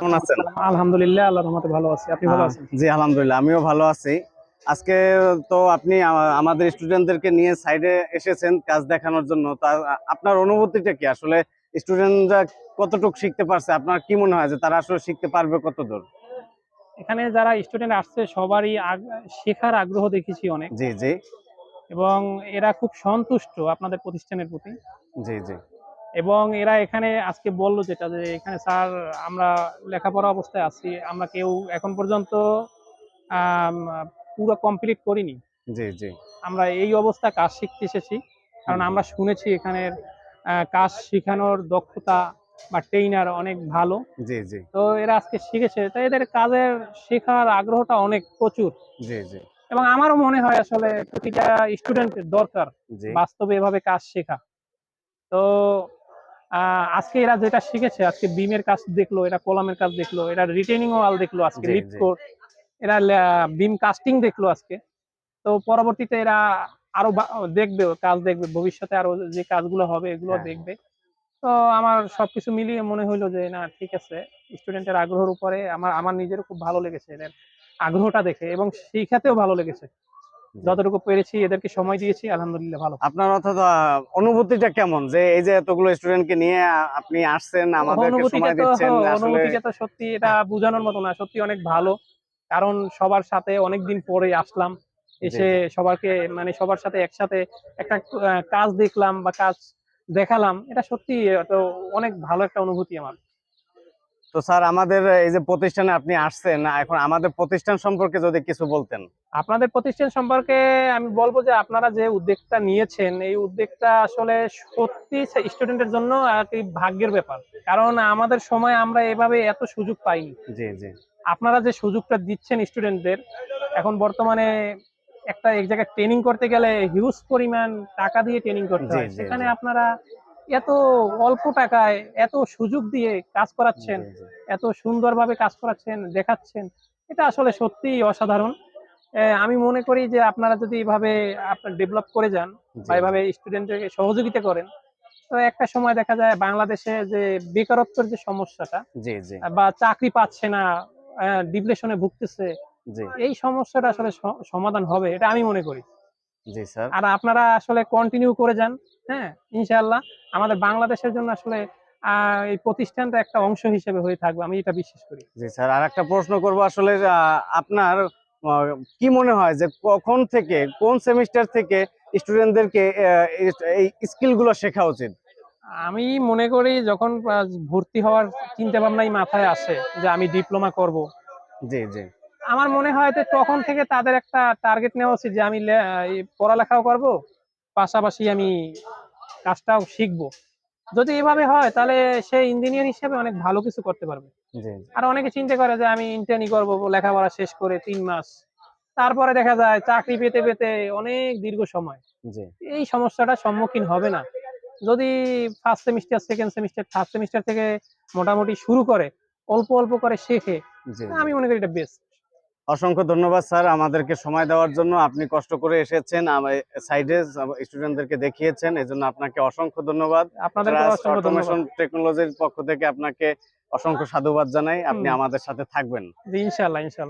কেমন আছেন? আলহামদুলিল্লাহ আল্লাহর রহমতে ভালো আছি। আপনি ভালো আছেন? জি আলহামদুলিল্লাহ আমিও ভালো আছি। আজকে তো আপনি আমাদের স্টুডেন্টদেরকে নিয়ে সাইডে এসেছেন কাজ দেখানোর জন্য। তা আপনার অনুভূতিটা কি? আসলে স্টুডেন্টরা কতটুকু শিখতে পারছে? আপনার কি মনে হয় যে তারা আসলে শিখতে পারবে কতদূর? এখানে যারা স্টুডেন্ট আসছে সবারই শেখার আগ্রহ দেখেছি অনেক। জি জি। এবং এরা খুব সন্তুষ্ট আপনাদের প্রতিষ্ঠানের প্রতি। জি জি। এবং এরা এখানে আজকে বলল যেটা যে এখানে স্যার আমরা লেখাপড়া অবস্থায় আছি আমরা কেউ এখন পর্যন্ত পুরো কমপ্লিট করিনি। জি জি। আমরা এই অবস্থা কাজ শিখতে এসেছি কারণ আমরা শুনেছি এখানের কাজ শেখানোর দক্ষতা বা ট্রেইনার অনেক ভালো। জি জি। তো এরা আজকে শিখেছে তো এদের কাজের শেখার আগ্রহটা অনেক প্রচুর। জি জি। এবং আমারও মনে হয় আসলে প্রতিটা স্টুডেন্টের দরকার বাস্তবে এভাবে কাজ শেখা। তো আজকে এরা যেটা শিখেছে আজকে বিমের কাজ দেখল এরা কলামের কাজ দেখল এরা রিটেনিং ওয়াল দেখল আজকে জি, লিপ জি। এরা বিম কাস্টিং দেখল আজকে তো পরবর্তীতে এরা আরও দেখবে কাজ দেখবে ভবিষ্যতে আরও যে কাজগুলো হবে এগুলো হ্যাঁ। দেখবে তো আমার সবকিছু মিলিয়ে মনে হইল যে না ঠিক আছে স্টুডেন্টের আগ্রহের উপরে আমার আমার নিজেরও খুব ভালো লেগেছে এদের আগ্রহটা দেখে এবং শিখাতেও ভালো লেগেছে যতটুকু পেরেছি এদেরকে সময় দিয়েছি আলহামদুলিল্লাহ ভালো। আপনার অর্থাৎ অনুভূতিটা কেমন? যে এই যে এতগুলো স্টুডেন্টকে নিয়ে আপনি আসছেন আমাদেরকে অনুভূতিটা সময় তো দিচ্ছেন অনুভূতিটা তো সত্যি এটা বোঝানোর মতো না সত্যি অনেক ভালো। কারণ সবার সাথে অনেক দিন পরে আসলাম এসে সবারকে মানে সবার সাথে একসাথে একটা কাজ দেখলাম বা কাজ দেখালাম এটা সত্যি অনেক ভালো একটা অনুভূতি আমার। তো স্যার আমাদের এই যে প্রতিষ্ঠানে আপনি আসছেন এখন আমাদের প্রতিষ্ঠান সম্পর্কে যদি কিছু বলতেন। আপনাদের প্রতিষ্ঠান সম্পর্কে আমি বলব যে আপনারা যে উদ্যোগটা নিয়েছেন এই উদ্যোগটা আসলে সত্যি স্টুডেন্টের জন্য একটি ভাগ্যের ব্যাপার। কারণ আমাদের সময় আমরা এভাবে এত সুযোগ পাইনি। জি জি। আপনারা যে সুযোগটা দিচ্ছেন স্টুডেন্টদের এখন বর্তমানে একটা এক জায়গায় ট্রেনিং করতে গেলে হিউজ পরিমাণ টাকা দিয়ে ট্রেনিং করতে হয়। সেখানে আপনারা এত অল্প টাকায় এত সুযোগ দিয়ে কাজ করাচ্ছেন। এত সুন্দরভাবে কাজ করাচ্ছেন দেখাচ্ছেন এটা আসলে সত্যি অসাধারণ। আমি মনে করি যে আপনারা যদি এভাবে আপনার ডেভেলপ করে যান বা এভাবে স্টুডেন্টদেরকে সহযোগিতা করেন তো একটা সময় দেখা যায় বাংলাদেশে যে বেকারত্বের যে সমস্যাটা বা চাকরি পাচ্ছে না ডিপ্রেশনে ভুগতেছে এই সমস্যাটা আসলে সমাধান হবে এটা আমি মনে করি। জি স্যার। আর আপনারা আসলে কন্টিনিউ করে যান হ্যাঁ? ইনশাআল্লাহ আমাদের বাংলাদেশের জন্য আসলে এই প্রতিষ্ঠানটা একটা অংশ হিসেবে হয়ে থাকবে আমি এটা বিশ্বাস করি। জি স্যার। আর একটা প্রশ্ন করব আসলে আপনার কি মনে হয় যে কখন থেকে কোন সেমিস্টার থেকে স্টুডেন্টদেরকে এই স্কিলগুলো শেখা উচিত? আমি মনে করি যখন ভর্তি হওয়ার চিন্তা ভাবনাই মাথায় আসে যে আমি ডিপ্লোমা করব। জি জি। আমার মনে হয় যে তখন থেকে তাদের একটা টার্গেট নেওয়া উচিত যে আমি পড়ালেখাও করব পাশাপাশি আমি কাজটাও শিখব। যদি এভাবে হয় তাহলে সে ইঞ্জিনিয়ার হিসেবে অনেক ভালো কিছু করতে পারবে। আর অনেকে চিন্তা করে যে আমি ইন্টার্নি করব লেখাপড়া শেষ করে তিন মাস। তারপরে দেখা যায় চাকরি পেতে পেতে অনেক দীর্ঘ সময়। এই সমস্যাটার সম্মুখীন হবে না। যদি first semester second semester third semester থেকে মোটামুটি শুরু করে অল্প অল্প করে শেখে আমি মনে করি এটা বেস্ট অসংখ্য ধন্যবাদ স্যার। আমাদেরকে সময় দেওয়ার জন্য আপনি কষ্ট করে এসেছেন সাইডে স্টুডেন্টদেরকে দেখিয়েছেন এজন্য আপনাকে অসংখ্য ধন্যবাদ। আপনাদের অসংখ্য টেকনোলজির পক্ষ থেকে আপনাকে অসংখ্য সাধুবাদ জানাই। আপনি আমাদের সাথে থাকবেন। ইনশাল্লাহ ইনশাল্লাহ